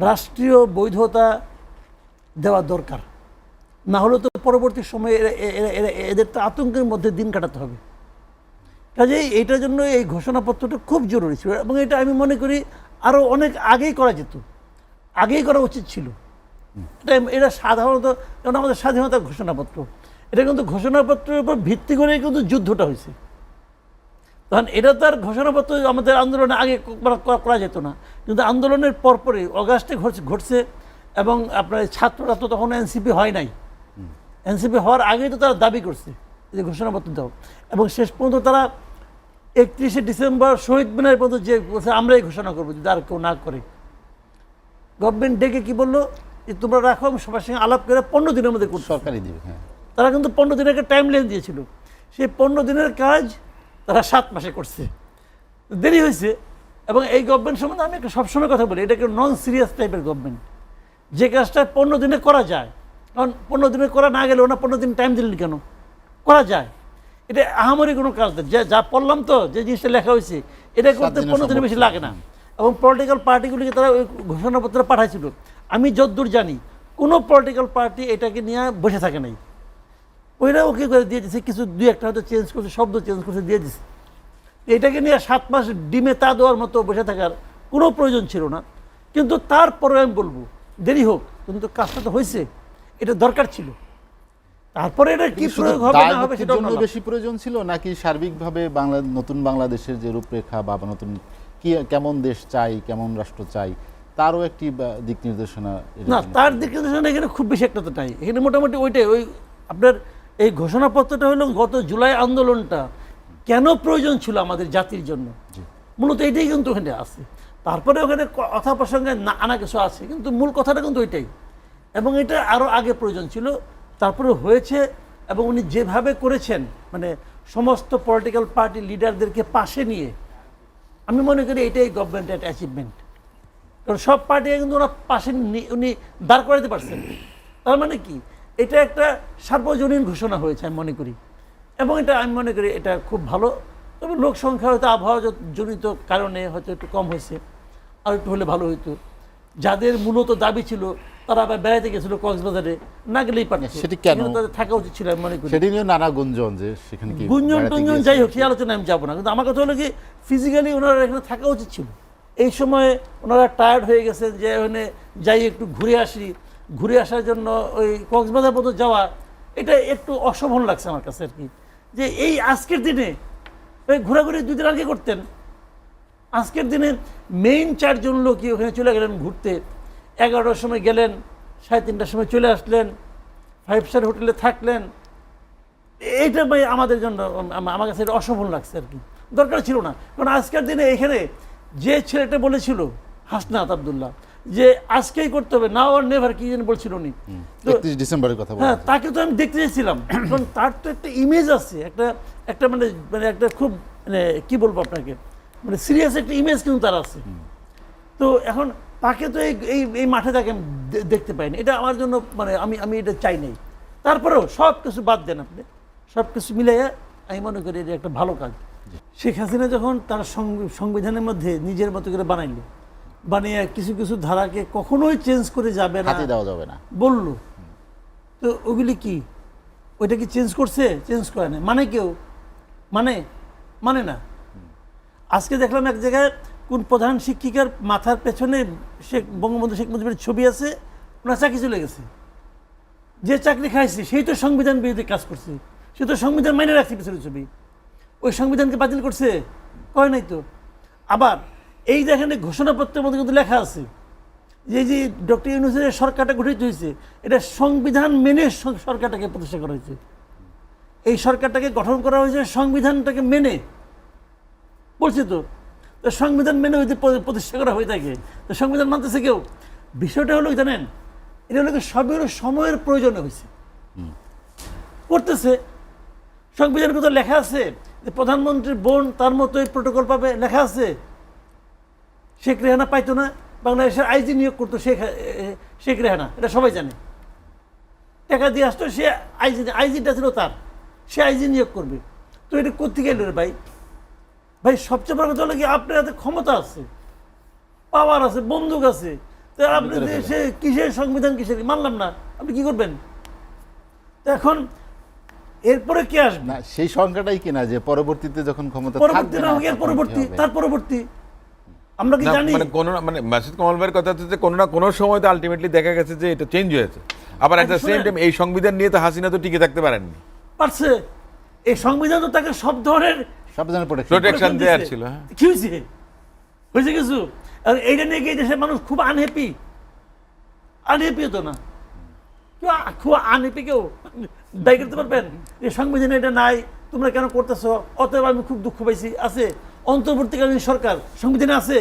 রাষ্ট্রীয় বৈধতা দেওয়া দরকার। না হলে তো পরবর্তী সময়ে এরা- এদের তো আতঙ্কের মধ্যে দিন কাটাতে হবে। কাজেই এইটার জন্য এই ঘোষণাপত্রটা খুব জরুরি ছিল এবং এটা আমি মনে করি আরও অনেক আগেই করা যেত। আগেই করা উচিত ছিল। এটা এটা সাধারণত, যেমন আমাদের স্বাধীনতার ঘোষণাপত্র, এটা কিন্তু ঘোষণাপত্রের উপর ভিত্তি করে কিন্তু যুদ্ধটা হয়েছে। তখন এটা তো আর ঘোষণাপত্র আমাদের আন্দোলনে আগে করা যেত না। কিন্তু আন্দোলনের পরপরই অগাস্টে ঘটছে ঘটছে এবং আপনার ছাত্ররা তো তখন এনসিপি হয় নাই। এনসিপি হওয়ার আগেই তো তারা দাবি করছে যে ঘোষণাপত্র দাও এবং শেষ পর্যন্ত তারা একত্রিশে ডিসেম্বর শহীদ মিনার পর্যন্ত যে বলছে আমরাই ঘোষণা করব যদি আর কেউ না করে। গভর্নমেন্ট ডেকে কি বলল? যে তোমরা রাখো আমি সবার সঙ্গে আলাপ করে পনেরো দিনের মধ্যে করতে সরকারই দিবে হ্যাঁ। তারা কিন্তু পনেরো দিনের একটা টাইম লাইন দিয়েছিল। সেই পনেরো দিনের কাজ তারা সাত মাসে করছে। দেরি হয়েছে। এবং এই গভর্নমেন্ট সম্বন্ধে আমি একটা সবসময় কথা বলি এটাকে নন সিরিয়াস টাইপের গভর্নমেন্ট যে কাজটা পনেরো দিনে করা যায় কারণ পনেরো দিনে করা না গেলে ওনা পনেরো দিন টাইম দিলেন কেন? করা যায়। এটা আহামরি কোনো কাজ না। যা যা পড়লাম তো যে জিনিসটা লেখা হয়েছে এটা করতে পনেরো দিনের বেশি লাগে না। এবং পলিটিক্যাল পার্টিগুলিকে তারা ওই ঘোষণাপত্র পাঠাইছিল আমি যতদূর জানি কোনো পলিটিক্যাল পার্টি এটাকে নিয়ে বসে থাকে নাই। ওইরা ওকে করে দিয়ে দিছে? কিছু দুই একটা হয়তো চেঞ্জ করছে শব্দ চেঞ্জ করছে দিয়ে দিছে। এটাকে নিয়ে সাত মাস ডিমে তা দেওয়ার মতো বসে থাকার কোনো প্রয়োজন ছিল না। কিন্তু তারপরে আমি বলব দেরি হোক কিন্তু কাজটা তো হয়েছে এটা দরকার ছিল। তারপরে এটা কি প্রয়োগ হবে না হবে সেটা জন্য বেশি প্রয়োজন ছিল নাকি সার্বিকভাবে বাংলা নতুন বাংলাদেশের যে রূপরেখা বা নতুন কি কেমন দেশ চাই কেমন রাষ্ট্র চাই তারও একটি দিক নির্দেশনা না তার দিক নির্দেশনা এখানে খুব বেশি একটা তো নাই। এখানে মোটামুটি ওইটাই ওই আপনার এই ঘোষণাপত্রটা হলো গত জুলাই আন্দোলনটা কেন প্রয়োজন ছিল আমাদের জাতির জন্য? মূলত এটাই কিন্তু ওখানে আছে। তারপরে ওখানে কথা প্রসঙ্গে না আনা কিছু আছে কিন্তু মূল কথাটা কিন্তু ওইটাই এবং এটা আরও আগে প্রয়োজন ছিল। তারপরে হয়েছে এবং উনি যেভাবে করেছেন মানে সমস্ত পলিটিক্যাল পার্টি লিডারদেরকে পাশে নিয়ে আমি মনে করি এটাই গভর্নমেন্টের একটা অ্যাচিভমেন্ট কারণ সব পার্টিকে কিন্তু ওরা পাশে উনি দাঁড় করাতে পারছেন। তার মানে কি? এটা একটা সার্বজনীন ঘোষণা হয়েছে আমি মনে করি। এবং এটা আমি মনে করি এটা খুব ভালো। তবে লোক সংখ্যা হয়তো আবহাওয়া জনিত কারণে হয়তো একটু কম হয়েছে আর একটু হলে ভালো হতো যাদের মূলত দাবি ছিল তারা আবার বেড়াতে গেছিল কক্সবাজারে না গেলেই পারত। সেটি কেন? তাদের থাকা উচিত ছিল আমি মনে করি। সেটি নানা গুঞ্জন যে সেখানে কি গুঞ্জন টুঞ্জন যাই হোক সেই আলোচনায় আমি যাব না। কিন্তু আমার কথা হলো কি ফিজিক্যালি ওনারা এখানে থাকা উচিত ছিল। এই সময় ওনারা টায়ার্ড হয়ে গেছেন যে ওখানে যাই একটু ঘুরে আসি। ঘুরে আসার জন্য ওই কক্সবাজার পর্যন্ত যাওয়া এটা একটু অশোভন লাগছে আমার কাছে আর কি। যে এই আজকের দিনে ওই ঘোরাঘুরি দুই দিন আগে করতেন। আজকের দিনে মেইন চারজন লোকই ওখানে চলে গেলেন ঘুরতে। এগারোটার সময় গেলেন, সাড়ে তিনটার সময় চলে আসলেন ফাইভ স্টার হোটেলে থাকলেন। এইটা ভাই আমাদের জন্য, আমার কাছে এটা অসফল লাগছে আর কি। দরকার ছিল না। কারণ আজকের দিনে এখানে যে ছেলেটা বলেছিল, হাসনাত আবদুল্লাহ যে আজকেই করতে হবে নাও আর নেভার কি যেন বলছিল উনি। 31 ডিসেম্বরের কথা হ্যাঁ তাকে তো আমি দেখতে চাইছিলাম। কারণ তার তো একটা ইমেজ আছে একটা একটা মানে মানে একটা খুব মানে কি বলব আপনাকে? মানে সিরিয়াস একটা ইমেজ কিন্তু তার আছে। তো এখন তাকে তো এই এই মাঠে তাকে আমি দেখতে পাইনি। এটা আমার জন্য মানে আমি আমি এটা চাই নাই। তারপরেও সব কিছু বাদ দেন আপনি। সব কিছু মিলাইয়া আমি মনে করি এটা একটা ভালো কাজ। শেখ হাসিনা যখন তার সংবি- সংবিধানের মধ্যে নিজের মতো করে বানাইলো বানিয়ে কিছু কিছু ধারাকে কখনোই চেঞ্জ করে যাবে না। হাতে দেওয়া যাবে না। বলল তো ওগুলি কি? ওইটা কি চেঞ্জ করছে? চেঞ্জ করে না। মানে কেউ? মানে? মানে না। আজকে দেখলাম এক জায়গায় কোন প্রধান শিক্ষিকার মাথার পেছনে শেখ বঙ্গবন্ধু শেখ মুজিবের ছবি আছে ওনার চাকরি চলে গেছে। যে চাকরি খাইছে সেই তো সংবিধান বিরোধী কাজ করছে। সে তো সংবিধান মাইনে রাখছে পেছনে ছবি। ওই সংবিধানকে বাতিল করছে? কয় নাই তো? আবার এই দেখেন ঘোষণাপত্রের মধ্যে কিন্তু লেখা আছে যে যে ডক্টর ইউনুসের সরকারটা গঠিত হয়েছে এটা সংবিধান মেনে সরকারটাকে প্রতিষ্ঠা করা হয়েছে। এই সরকারটাকে গঠন করা হয়েছে সংবিধানটাকে মেনে। বলছি তো সংবিধান মেনে হইতে প্রতিষ্ঠা করা হয়ে থাকে তো সংবিধান মানতেছে কেউ? বিষয়টা হলো জানেন এটা হলো কি সবই সময়ের প্রয়োজন হয়েছে। করতেছে সংবিধানের কথা লেখা আছে যে প্রধানমন্ত্রীর বোন তার মতোই প্রোটোকল পাবে লেখা আছে শেখ রেহানা পাইতো না বাংলাদেশের আইজি নিয়োগ করতো শেখ শেখ রেহানা এটা সবাই জানে। টাকা দিয়ে আসতো সে আইজি আইজিটা ছিল তার সে আইজি নিয়োগ করবে। তো এটা করতে গেল রে ভাই? ভাই সবচেয়ে বড় কথা হলো কি আপনার হাতে ক্ষমতা আছে পাওয়ার আছে বন্দুক আছে তো আপনি। সে কিসের সংবিধান কিসের মানলাম না আপনি কি করবেন? তো এখন এরপরে কি আসবে? না সেই সংখ্যাটাই কিনা যে পরবর্তীতে যখন ক্ষমতা পরবর্তী না হোক এর পরবর্তী তার পরবর্তী। আমরা কি জানি? মানে কোনো মানে মাসিদ কমল ভাইয়ের কথা হচ্ছে যে কোনো না কোনো সময় তো আলটিমেটলি দেখা গেছে যে এটা চেঞ্জ হয়েছে। আবার আচ্ছা, সেম টাইম এই সংবিধান নিয়ে তো হাসিনা তো টিকে থাকতে পারেননি। পারছে। এই সংবিধান তো তাকে সব ধরনের সব দিছে। ছিল, হ্যাঁ। কি হয়েছে? হয়েছে কিছু? আর এইটা নিয়ে এই দেশের মানুষ খুব আনহ্যাপি আনহ্যাপি হতো না। কেউ খুব আনহ্যাপি কেউ দায়ী করতে পারবেন? এই সংবিধানে এটা নাই তোমরা কেন করতেছো? অতএব আমি খুব দুঃখ পাইছি। আছে? অন্তর্বর্তীকালীন সরকার সংবিধানে আছে?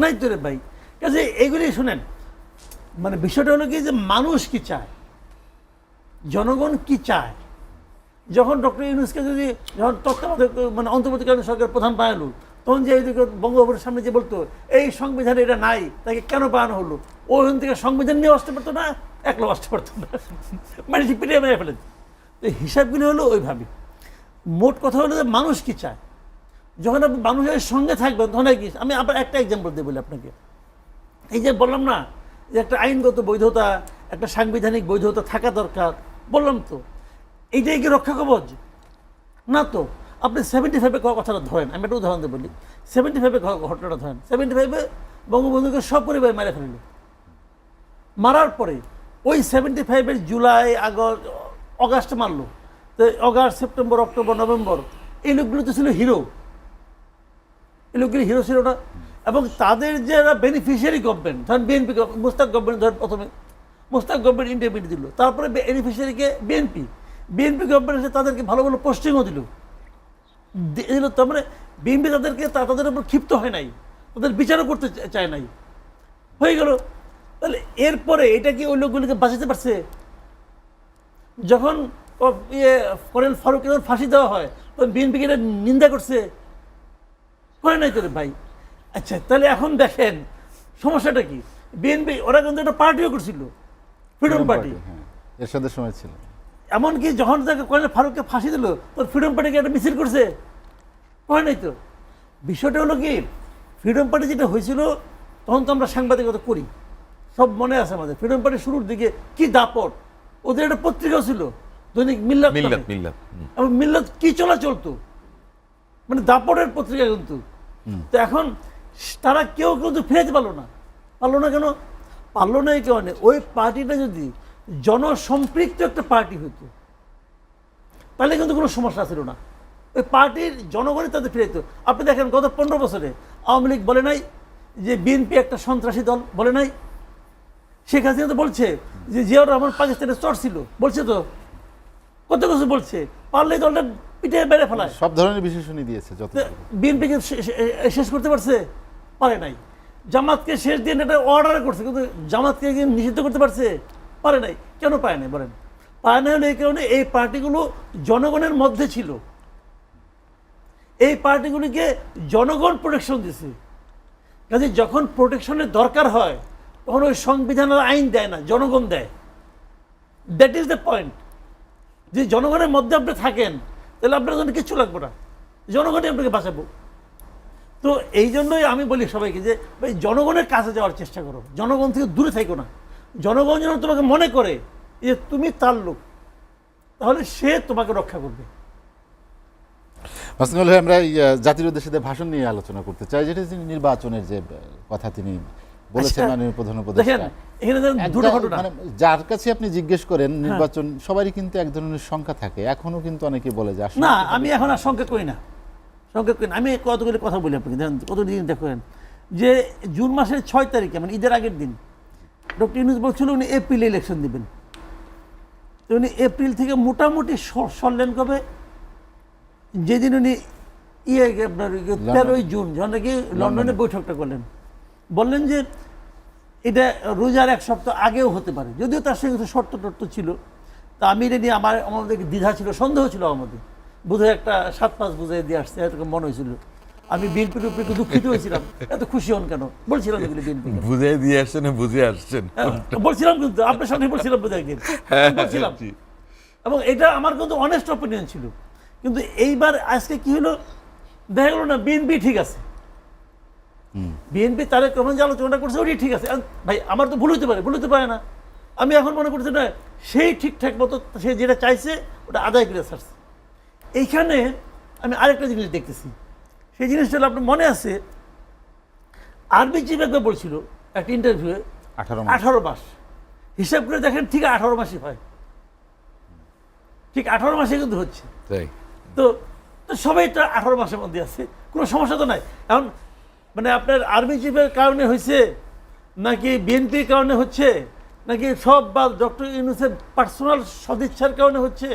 নাই। তো রে ভাই। কাজে এইগুলি শোনেন মানে বিষয়টা হলো কি যে মানুষ কি চায়? জনগণ কি চায়? যখন ডক্টর ইউনুসকে যদি যখন তত্ত্বাবধায়ক মানে অন্তর্বর্তীকালীন সরকার প্রধান বানালো তখন যে এইদিকে বঙ্গভবনের সামনে যে বলতো এই সংবিধানে এটা নাই তাকে কেন বানানো হলো? ও ওখান থেকে সংবিধান নিয়ে আসতে পারতো না একলা আসতে পারতো না। মানে পিটিয়ে মেরে ফেলেন তো হিসাবগুলি হলো ওইভাবে। মোট কথা হলো যে মানুষ কি চায়? যখন আপনি মানুষের সঙ্গে থাকবেন তখন কি, আমি আবার একটা এক্সাম্পল দিয়ে বলি আপনাকে। এই যে বললাম না, যে একটা আইনগত বৈধতা, একটা সাংবিধানিক বৈধতা থাকা দরকার, বললাম তো। এইটাই কি রক্ষা কবচ? না তো। আপনি সেভেন্টি ফাইভে কথাটা ধরেন, আমি একটা উদাহরণ দিয়ে বলি। সেভেন্টি ফাইভে ঘটনাটা ধরেন। সেভেন্টি ফাইভে বঙ্গবন্ধুকে সব পরিবার মেরে ফেলল। মারার পরে ওই সেভেন্টি ফাইভের জুলাই, আগস্ট, অগাস্ট মারলো। তো অগাস্ট, সেপ্টেম্বর, অক্টোবর, নভেম্বর, এই লোকগুলো তো ছিল হিরো। এই লোকগুলি হিরো ছিল না। এবং তাদের যারা বেনিফিশিয়ারি গভর্নমেন্ট ধরেন বিএনপি মুস্তাক গভর্নমেন্ট ধরেন প্রথমে, মুস্তাক গভর্নমেন্ট ইন্ডিপেন্ডেন্ট দিল। তারপরে বেনিফিশিয়ারিকে বিএনপি বিএনপি গভর্নমেন্ট এসে তাদেরকে ভালো ভালো পোস্টিংও দিল। দিল তার মানে বিএনপি তাদেরকে তাদের উপর ক্ষিপ্ত হয় নাই। তাদের বিচারও করতে চায় নাই। হয়ে গেল। তাহলে এরপরে এটা কি ওই লোকগুলিকে বাঁচাতে পারছে? যখন ইয়ে করেন ফারুককে যখন ফাঁসি দেওয়া হয়, তখন বিএনপিকে এটা নিন্দা করছে? করে নাই তোরে ভাই? আচ্ছা তাহলে এখন দেখেন সমস্যাটা কি? বিএনপি ওরা কিন্তু একটা পার্টিও করছিল। ফ্রিডম পার্টি হ্যাঁ এরশাদের সময় ছিল। এমনকি যখন তাকে কয়লা ফারুককে ফাঁসি দিল তোর ফ্রিডম পার্টিকে একটা মিছিল করছে? করে নাই তো? বিষয়টা হলো কি ফ্রিডম পার্টি যেটা হয়েছিল তখন তো আমরা সাংবাদিকতা করি। সব মনে আছে আমাদের। ফ্রিডম পার্টি শুরুর দিকে কি দাপট? ওদের একটা পত্রিকাও ছিল দৈনিক মিল্লাত মিল্লাত। মিল্লাত। এবং মিল্লাত কি চলা চলতো মানে দাপটের পত্রিকা কিন্তু। তো এখন তারা কেউ কিন্তু ফিরাতে পারল না। পারল না কেন? পারল না এই কারণে। ওই পার্টিটা যদি জনসম্পৃক্ত একটা পার্টি হতো তাহলে কিন্তু কোনো সমস্যা ছিল না। ওই পার্টির জনগণই তাদের ফিরাইতো। আপনি দেখেন গত পনেরো বছরে আওয়ামী লীগ বলে নাই যে বিএনপি একটা সন্ত্রাসী দল বলে নাই? শেখ হাসিনা তো বলছে যে জিয়াউর রহমান পাকিস্তানের চর ছিল। বলছে তো? কত কিছু বলছে? পারলে দলটা পিঠে বেড়ে ফেলায়। সব ধরনের বিশেষণই দিয়েছে যত বিএনপিকে শেষ করতে পারছে? পারে নাই। জামাতকে শেষ দিন এটা অর্ডার করছে কিন্তু জামাতকে নিষিদ্ধ করতে পারছে? পারে নাই। কেন পায় নাই বলেন? পায় না হলে এই কারণে এই পার্টিগুলো জনগণের মধ্যে ছিল। এই পার্টিগুলিকে জনগণ প্রোটেকশন দিছে। কাজে যখন প্রোটেকশনের দরকার হয় তখন ওই সংবিধানের আইন দেয় না জনগণ দেয়। দ্যাট ইজ দ্য পয়েন্ট যে জনগণের মধ্যে আপনি থাকেন তাহলে আপনার জন্য কিচ্ছু লাগবে না। জনগণই আপনাকে বাঁচাবো। তো এই জন্যই আমি বলি সবাইকে যে, ভাই, জনগণের কাছে যাওয়ার চেষ্টা করো। জনগণ থেকে দূরে থাকো না। জনগণ যেন তোমাকে মনে করে যে, তুমি তার লোক। তাহলে সে তোমাকে রক্ষা করবে। মাসুমুল ভাই আমরা জাতির উদ্দেশ্যে ভাষণ নিয়ে আলোচনা করতে চাই, যেটা তিনি নির্বাচনের যে কথা তিনি বলেছেন আচ্ছা, মাননীয় প্রধান উপদেষ্টা। এখানে দুটো ঘটনা। মানে যার কাছে আপনি জিজ্ঞেস করেন নির্বাচন সবারই কিন্তু এক ধরনের সংখ্যা থাকে। এখনও কিন্তু অনেকে বলে যে না আমি এখন আর করি না। করি না। আমি কতগুলি কথা বলি আপনাকে? দেখেন কতদিন দেখেন যে জুন মাসের ছয় তারিখে মানে ঈদের আগের দিন ডক্টর ইউনুস বলছিল উনি এপ্রিলে ইলেকশন দিবেন। তো উনি এপ্রিল থেকে মোটামুটি সরলেন কবে? যেদিন উনি ইয়ে আপনার তেরোই জুন যখন নাকি লন্ডনে বৈঠকটা করলেন। বললেন যে এটা রোজার এক সপ্তাহ আগেও হতে পারে। যদিও তার সঙ্গে শর্ত টর্ত ছিল। তা আমি এটা নিয়ে আমার আমাদের দ্বিধা ছিল সন্দেহ ছিল আমাদের বোধহয় একটা সাত পাঁচ বুঝাই দিয়ে আসছে এরকম মনে হয়েছিল। আমি বিএনপির উপরে একটু দুঃখিত হয়েছিলাম। এত খুশি হন কেন? বলছিলাম এগুলি বিএনপি বুঝে দিয়ে আসছেন বুঝে আসছেন। বলছিলাম কিন্তু আপনার সামনে বলছিলাম বোধহয় একদিন। হ্যাঁ, বলছিলাম। এবং এটা আমার কিন্তু অনেস্ট অপিনিয়ন ছিল। কিন্তু এইবার আজকে কি হলো? দেখা গেলো না বিএনপি ঠিক আছে। বিএনপি তারেক রহমান যে আলোচনাটা করছে ওটি ঠিক আছে। ভাই আমার তো ভুল হতে পারে ভুল হতে পারে না। আমি এখন মনে করছি না সেই ঠিকঠাক মতো সে যেটা চাইছে ওটা আদায় করে ছাড়ছে। এইখানে আমি আরেকটা জিনিস দেখতেছি। সেই জিনিসটা আপনার মনে আছে আর্মি চিফ একবার বলছিল একটা ইন্টারভিউয়ে আঠারো আঠারো মাস। হিসাব করে দেখেন ঠিক আঠারো মাসই হয়। ঠিক আঠারো মাসে কিন্তু হচ্ছে। তাই। তো তো সবাই তো আঠারো মাসের মধ্যে আছে কোনো সমস্যা তো নাই। এখন মানে আপনার আর্মি চিফের কারণে হয়েছে, নাকি বিএনপির কারণে হচ্ছে, নাকি সব বা ডক্টর ইউনুসের পার্সোনাল সদিচ্ছার কারণে হচ্ছে?